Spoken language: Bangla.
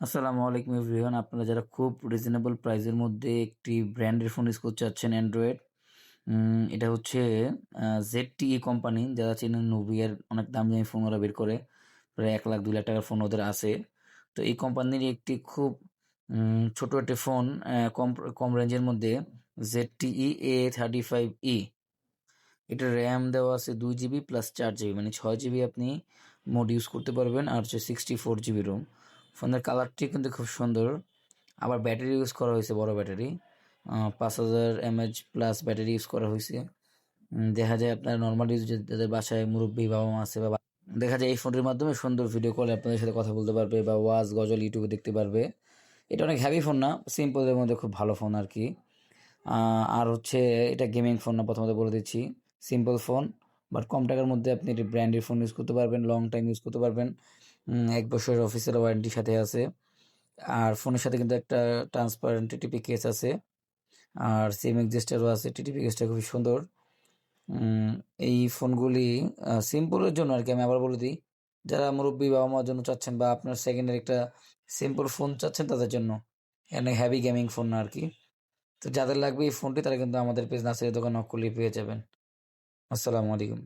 আসসালামু আলাইকুম এভরিওয়ান। আপনারা যারা খুব রিজনেবল প্রাইসের মধ্যে একটি ব্র্যান্ডের ফোন ইউজ করতে চাচ্ছেন অ্যান্ড্রয়েড এটা হচ্ছে জেড টি কোম্পানি যারা চেনেন নোভিয়ার অনেক দামি দামি ফোন ওরা বের করে। প্রায় এক লাখ, দুই লাখ টাকার ফোন ওদের আছে। তো এই কোম্পানির একটি খুব ছোট একটি ফোন কম কম রেঞ্জের মধ্যে Z T E A thirty five E এটা র্যাম দেওয়া আছে দুই জিবি প্লাস চার জিবি মানে ছয় জিবি আপনি মোড ইউজ করতে পারবেন আর হচ্ছে সিক্সটি ফোর জিবি রোম ফোনের কালারটি কিন্তু খুব সুন্দর। আবার ব্যাটারি ইউজ করা হয়েছে, বড় ব্যাটারি। পাঁচ হাজার এমএচ প্লাস ব্যাটারি ইউজ করা হয়েছে। দেখা যায় আপনার নর্মাল ইউজ যাদের বাসায় মুরব্বী বাবা মা আছে বা দেখা যায় এই ফোনটির মাধ্যমে সুন্দর ভিডিও কলে আপনাদের সাথে কথা বলতে পারবে বা ওয়াজ, গজল ইউটিউবে দেখতে পারবে। এটা অনেক হ্যাভি ফোন না সিম্পলের মধ্যে খুব ভালো ফোন আর কি। আর হচ্ছে এটা গেমিং ফোন না, প্রথমত বলে দিচ্ছি। সিম্পল ফোন বাট কম টাকার মধ্যে আপনি এটা ব্র্যান্ডের ফোন ইউজ করতে পারবেন লং টাইম ইউজ করতে পারবেন। এক বছরের অফিসিয়াল ওয়ারেন্টির সাথে আছে। আর ফোনের সাথে কিন্তু একটা ট্রান্সপারেন্ট টিটিপি কেস আছে। আর সিম এক্সিস্টারও আছে। টিটিপি কেসটা খুবই সুন্দর। এই ফোনগুলি সিম্পলের জন্য আর কি আমি আবার বলে দিই, যারা মুরব্বী বাবা মার জন্য চাচ্ছেন বা আপনার সেকেন্ডের একটা সিম্পল ফোন চাচ্ছেন তাদের জন্য এখানে হ্যাভি গেমিং ফোন না আর কি। তো যাদের লাগবে এই ফোনটি তারা কিন্তু আমাদের পেজ নার্সারি দোকান নক পেয়ে যাবেন। আসসালামু আলাইকুম।